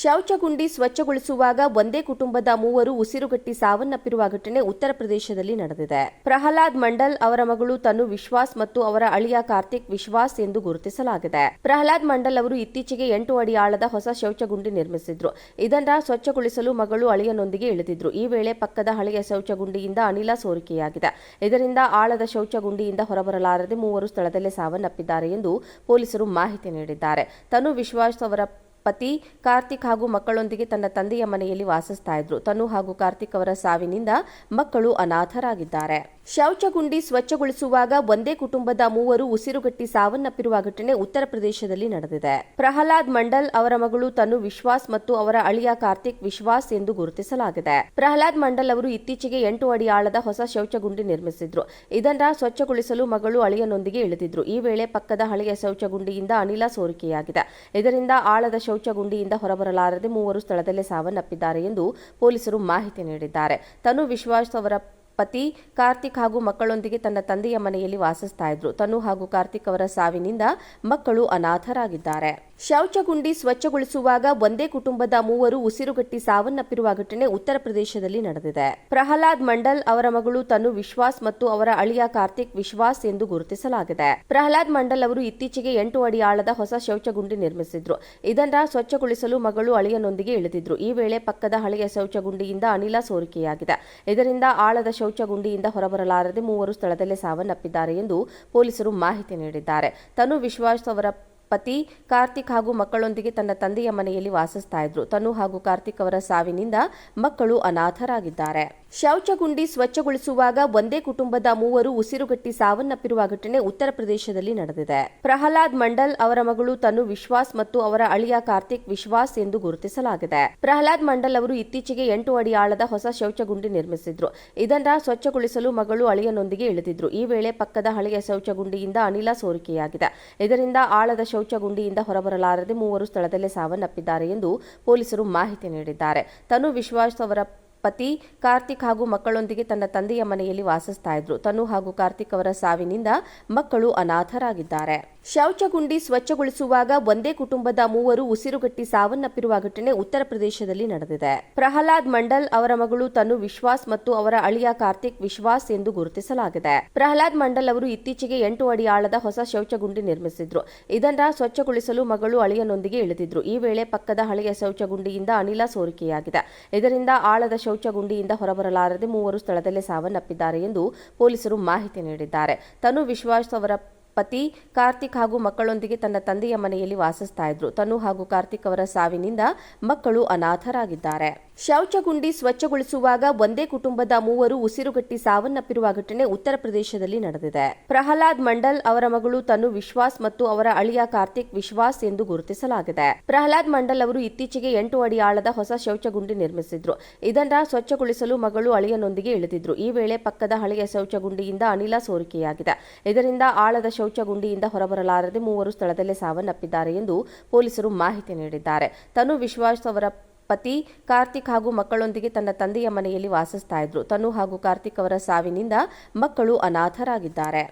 ಶೌಚಗುಂಡಿ ಸ್ವಚ್ಛಗೊಳಿಸುವಾಗ ಒಂದೇ ಕುಟುಂಬದ ಮೂವರು ಉಸಿರುಗಟ್ಟಿ ಸಾವನ್ನಪ್ಪಿರುವ ಘಟನೆ ಉತ್ತರ ಪ್ರದೇಶದಲ್ಲಿ ನಡೆದಿದೆ. ಪ್ರಹ್ಲಾದ್ ಮಂಡಲ್ ಅವರ ಮಗಳು ತನು ವಿಶ್ವಾಸ್ ಮತ್ತು ಅವರ ಅಳಿಯ ಕಾರ್ತಿಕ್ ವಿಶ್ವಾಸ್ ಎಂದು ಗುರುತಿಸಲಾಗಿದೆ. ಪ್ರಹ್ಲಾದ್ ಮಂಡಲ್ ಅವರು ಇತ್ತೀಚೆಗೆ ಎಂಟು ಅಡಿ ಆಳದ ಹೊಸ ಶೌಚಗುಂಡಿ ನಿರ್ಮಿಸಿದ್ರು. ಇದನ್ನ ಸ್ವಚ್ಛಗೊಳಿಸಲು ಮಗಳು ಅಳಿಯನೊಂದಿಗೆ ಇಳಿದಿದ್ರು. ಈ ವೇಳೆ ಪಕ್ಕದ ಹಳೆಯ ಶೌಚಗುಂಡಿಯಿಂದ ಅನಿಲ ಸೋರಿಕೆಯಾಗಿದೆ. ಇದರಿಂದ ಆಳದ ಶೌಚಗುಂಡಿಯಿಂದ ಹೊರಬರಲಾರದೆ ಮೂವರು ಸ್ಥಳದಲ್ಲೇ ಸಾವನ್ನಪ್ಪಿದ್ದಾರೆ ಎಂದು ಪೊಲೀಸರು ಮಾಹಿತಿ ನೀಡಿದ್ದಾರೆ. ತನು ವಿಶ್ವಾಸ್ ಅವರ ಪತಿ ಕಾರ್ತಿಕ್ ಹಾಗೂ ಮಕ್ಕಳೊಂದಿಗೆ ತನ್ನ ತಂದೆಯ ಮನೆಯಲ್ಲಿ ವಾಸಿಸ್ತಾ ಇದ್ರು. ತನು ಹಾಗೂ ಕಾರ್ತಿಕ್ ಅವರ ಸಾವಿನಿಂದ ಮಕ್ಕಳು ಅನಾಥರಾಗಿದ್ದಾರೆ. ಶೌಚಗುಂಡಿ ಸ್ವಚ್ಛಗೊಳಿಸುವಾಗ ಒಂದೇ ಕುಟುಂಬದ ಮೂವರು ಉಸಿರುಗಟ್ಟಿ ಸಾವನ್ನಪ್ಪಿರುವ ಘಟನೆ ಉತ್ತರ ಪ್ರದೇಶದಲ್ಲಿ ನಡೆದಿದೆ. ಪ್ರಹ್ಲಾದ್ ಮಂಡಲ್ ಅವರ ಮಗಳು ತನು ವಿಶ್ವಾಸ್ ಮತ್ತು ಅವರ ಅಳಿಯ ಕಾರ್ತಿಕ್ ವಿಶ್ವಾಸ್ ಎಂದು ಗುರುತಿಸಲಾಗಿದೆ. ಪ್ರಹ್ಲಾದ್ ಮಂಡಲ್ ಅವರು ಇತ್ತೀಚೆಗೆ ಎಂಟು ಅಡಿ ಆಳದ ಹೊಸ ಶೌಚಗುಂಡಿ ನಿರ್ಮಿಸಿದ್ರು. ಇದನ್ನ ಸ್ವಚ್ಛಗೊಳಿಸಲು ಮಗಳು ಅಳಿಯನೊಂದಿಗೆ ಇಳಿದಿದ್ರು. ಈ ವೇಳೆ ಪಕ್ಕದ ಹಳೆಯ ಶೌಚಗುಂಡಿಯಿಂದ ಅನಿಲ ಸೋರಿಕೆಯಾಗಿದೆ. ಇದರಿಂದ ಆಳದ ಶೌಚಗುಂಡಿಯಿಂದ ಹೊರಬರಲಾರದೆ ಮೂವರು ಸ್ಥಳದಲ್ಲೇ ಸಾವನ್ನಪ್ಪಿದ್ದಾರೆ ಎಂದು ಪೊಲೀಸರು ಮಾಹಿತಿ ನೀಡಿದ್ದಾರೆ. ತನು ವಿಶ್ವಾಸ್ ಅವರ ಪತಿ ಕಾರ್ತಿಕ್ ಹಾಗೂ ಮಕ್ಕಳೊಂದಿಗೆ ತನ್ನ ತಂದೆಯ ಮನೆಯಲ್ಲಿ ವಾಸಿಸ್ತಾ ಇದ್ರು. ತನು ಹಾಗೂ ಕಾರ್ತಿಕ್ ಅವರ ಸಾವಿನಿಂದ ಮಕ್ಕಳು ಅನಾಥರಾಗಿದ್ದಾರೆ. ಶೌಚಗುಂಡಿ ಸ್ವಚ್ಛಗೊಳಿಸುವಾಗ ಒಂದೇ ಕುಟುಂಬದ ಮೂವರು ಉಸಿರುಗಟ್ಟಿ ಸಾವನ್ನಪ್ಪಿರುವ ಘಟನೆ ಉತ್ತರ ಪ್ರದೇಶದಲ್ಲಿ ನಡೆದಿದೆ. ಪ್ರಹ್ಲಾದ್ ಮಂಡಲ್ ಅವರ ಮಗಳು ತನು ವಿಶ್ವಾಸ್ ಮತ್ತು ಅವರ ಅಳಿಯ ಕಾರ್ತಿಕ್ ವಿಶ್ವಾಸ್ ಎಂದು ಗುರುತಿಸಲಾಗಿದೆ. ಪ್ರಹ್ಲಾದ್ ಮಂಡಲ್ ಅವರು ಇತ್ತೀಚೆಗೆ ಎಂಟು ಅಡಿ ಆಳದ ಹೊಸ ಶೌಚಗುಂಡಿ ನಿರ್ಮಿಸಿದ್ರು. ಇದನ್ನ ಸ್ವಚ್ಛಗೊಳಿಸಲು ಮಗಳು ಅಳಿಯನೊಂದಿಗೆ ಇಳಿದಿದ್ರು. ಈ ವೇಳೆ ಪಕ್ಕದ ಹಳೆಯ ಶೌಚಗುಂಡಿಯಿಂದ ಅನಿಲ ಸೋರಿಕೆಯಾಗಿದೆ. ಇದರಿಂದ ಆಳದ ಶೌಚಗುಂಡಿಯಿಂದ ಹೊರಬರಲಾರದೆ ಮೂವರು ಸ್ಥಳದಲ್ಲೇ ಸಾವನ್ನಪ್ಪಿದ್ದಾರೆ ಎಂದು ಪೊಲೀಸರು ಮಾಹಿತಿ ನೀಡಿದ್ದಾರೆ. ತನು ವಿಶ್ವಾಸ್ ಅವರ ಪತಿ ಕಾರ್ತಿಕ್ ಹಾಗೂ ಮಕ್ಕಳೊಂದಿಗೆ ತನ್ನ ತಂದೆಯ ಮನೆಯಲ್ಲಿ ವಾಸಿಸ್ತಾ ಇದ್ರು. ತನು ಹಾಗೂ ಕಾರ್ತಿಕ್ ಅವರ ಸಾವಿನಿಂದ ಮಕ್ಕಳು ಅನಾಥರಾಗಿದ್ದಾರೆ. ಶೌಚಗುಂಡಿ ಸ್ವಚ್ಛಗೊಳಿಸುವಾಗ ಒಂದೇ ಕುಟುಂಬದ ಮೂವರು ಉಸಿರುಗಟ್ಟಿ ಸಾವನ್ನಪ್ಪಿರುವ ಘಟನೆ ಉತ್ತರ ಪ್ರದೇಶದಲ್ಲಿ ನಡೆದಿದೆ. ಪ್ರಹ್ಲಾದ್ ಮಂಡಲ್ ಅವರ ಮಗಳು ತನು ವಿಶ್ವಾಸ್ ಮತ್ತು ಅವರ ಅಳಿಯ ಕಾರ್ತಿಕ್ ವಿಶ್ವಾಸ್ ಎಂದು ಗುರುತಿಸಲಾಗಿದೆ. ಪ್ರಹ್ಲಾದ್ ಮಂಡಲ್ ಅವರು ಇತ್ತೀಚೆಗೆ ಎಂಟು ಅಡಿ ಆಳದ ಹೊಸ ಶೌಚಗುಂಡಿ ನಿರ್ಮಿಸಿದ್ರು. ಇದನ್ನ ಸ್ವಚ್ಛಗೊಳಿಸಲು ಮಗಳು ಅಳಿಯನೊಂದಿಗೆ ಇಳಿದಿದ್ರು. ಈ ವೇಳೆ ಪಕ್ಕದ ಹಳೆಯ ಶೌಚಗುಂಡಿಯಿಂದ ಅನಿಲ ಸೋರಿಕೆಯಾಗಿದೆ. ಇದರಿಂದ ಆಳದ ಶೌಚಗುಂಡಿಯಿಂದ ಹೊರಬರಲಾರದೆ ಮೂವರು ಸ್ಥಳದಲ್ಲೇ ಸಾವನ್ನಪ್ಪಿದ್ದಾರೆ ಎಂದು ಪೊಲೀಸರು ಮಾಹಿತಿ ನೀಡಿದ್ದಾರೆ. ತನು ವಿಶ್ವಾಸ್ ಅವರ ಪತಿ ಕಾರ್ತಿಕ್ ಹಾಗೂ ಮಕ್ಕಳೊಂದಿಗೆ ತನ್ನ ತಂದೆಯ ಮನೆಯಲ್ಲಿ ವಾಸಿಸ್ತಾ ಇದ್ರು. ತನು ಹಾಗೂ ಕಾರ್ತಿಕ್ ಅವರ ಸಾವಿನಿಂದ ಮಕ್ಕಳು ಅನಾಥರಾಗಿದ್ದಾರೆ. ಶೌಚಗುಂಡಿ ಸ್ವಚ್ಛಗೊಳಿಸುವಾಗ ಒಂದೇ ಕುಟುಂಬದ ಮೂವರು ಉಸಿರುಗಟ್ಟಿ ಸಾವನ್ನಪ್ಪಿರುವ ಘಟನೆ ಉತ್ತರ ಪ್ರದೇಶದಲ್ಲಿ ನಡೆದಿದೆ. ಪ್ರಹ್ಲಾದ್ ಮಂಡಲ್ ಅವರ ಮಗಳು ತನು ವಿಶ್ವಾಸ್ ಮತ್ತು ಅವರ ಅಳಿಯ ಕಾರ್ತಿಕ್ ವಿಶ್ವಾಸ್ ಎಂದು ಗುರುತಿಸಲಾಗಿದೆ. ಪ್ರಹ್ಲಾದ್ ಮಂಡಲ್ ಅವರು ಇತ್ತೀಚೆಗೆ ಎಂಟು ಅಡಿ ಆಳದ ಹೊಸ ಶೌಚಗುಂಡಿ ನಿರ್ಮಿಸಿದ್ರು. ಇದನ್ನ ಸ್ವಚ್ಛಗೊಳಿಸಲು ಮಗಳು ಅಳಿಯನೊಂದಿಗೆ ಇಳಿದಿದ್ರು. ಈ ವೇಳೆ ಪಕ್ಕದ ಹಳೆಯ ಶೌಚಗುಂಡಿಯಿಂದ ಅನಿಲ ಸೋರಿಕೆಯಾಗಿದೆ. ಇದರಿಂದ ಆಳದ ಶೌಚಗುಂಡಿಯಿಂದ ಹೊರಬರಲಾರದೆ ಮೂವರು ಸ್ಥಳದಲ್ಲೇ ಸಾವನ್ನಪ್ಪಿದ್ದಾರೆ ಎಂದು ಪೊಲೀಸರು ಮಾಹಿತಿ ನೀಡಿದ್ದಾರೆ. ತನು ವಿಶ್ವಾಸ್ ಅವರ ಪತಿ ಕಾರ್ತಿಕ್ ಹಾಗೂ ಮಕ್ಕಳೊಂದಿಗೆ ತನ್ನ ತಂದೆಯ ಮನೆಯಲ್ಲಿ ವಾಸಿಸ್ತಾ ಇದ್ರು. ತನು ಹಾಗೂ ಕಾರ್ತಿಕ್ ಅವರ ಸಾವಿನಿಂದ ಮಕ್ಕಳು ಅನಾಥರಾಗಿದ್ದಾರೆ. ಶೌಚಗುಂಡಿ ಸ್ವಚ್ಛಗೊಳಿಸುವಾಗ ಒಂದೇ ಕುಟುಂಬದ ಮೂವರು ಉಸಿರುಗಟ್ಟಿ ಸಾವನ್ನಪ್ಪಿರುವ ಘಟನೆ ಉತ್ತರ ಪ್ರದೇಶದಲ್ಲಿ ನಡೆದಿದೆ. ಪ್ರಹ್ಲಾದ್ ಮಂಡಲ್ ಅವರ ಮಗಳು ತನು ವಿಶ್ವಾಸ್ ಮತ್ತು ಅವರ ಅಳಿಯ ಕಾರ್ತಿಕ್ ವಿಶ್ವಾಸ್ ಎಂದು ಗುರುತಿಸಲಾಗಿದೆ. ಪ್ರಹ್ಲಾದ್ ಮಂಡಲ್ ಅವರು ಇತ್ತೀಚೆಗೆ ಎಂಟು ಅಡಿ ಆಳದ ಹೊಸ ಶೌಚಗುಂಡಿ ನಿರ್ಮಿಸಿದ್ರು. ಇದನ್ನ ಸ್ವಚ್ಛಗೊಳಿಸಲು ಮಗಳು ಅಳಿಯನೊಂದಿಗೆ ಇಳಿದಿದ್ರು. ಈ ವೇಳೆ ಪಕ್ಕದ ಹಳೆಯ ಶೌಚಗುಂಡಿಯಿಂದ ಅನಿಲ ಸೋರಿಕೆಯಾಗಿದೆ. ಇದರಿಂದ ಆಳದ ಶೌಚಗುಂಡಿಯಿಂದ ಹೊರಬರಲಾರದೆ ಮೂವರು ಸ್ಥಳದಲ್ಲೇ ಸಾವನ್ನಪ್ಪಿದ್ದಾರೆ ಎಂದು ಪೊಲೀಸರು ಮಾಹಿತಿ ನೀಡಿದ್ದಾರೆ. ತನು ವಿಶ್ವಾಸ್ ಅವರ ಪತಿ ಕಾರ್ತಿಕ್ ಹಾಗೂ ಮಕ್ಕಳೊಂದಿಗೆ ತನ್ನ ತಂದೆಯ ಮನೆಯಲ್ಲಿ ವಾಸಿಸ್ತಾ ಇದ್ರು. ತನು ಹಾಗೂ ಕಾರ್ತಿಕ್ ಅವರ ಸಾವಿನಿಂದ ಮಕ್ಕಳು ಅನಾಥರಾಗಿದ್ದಾರೆ.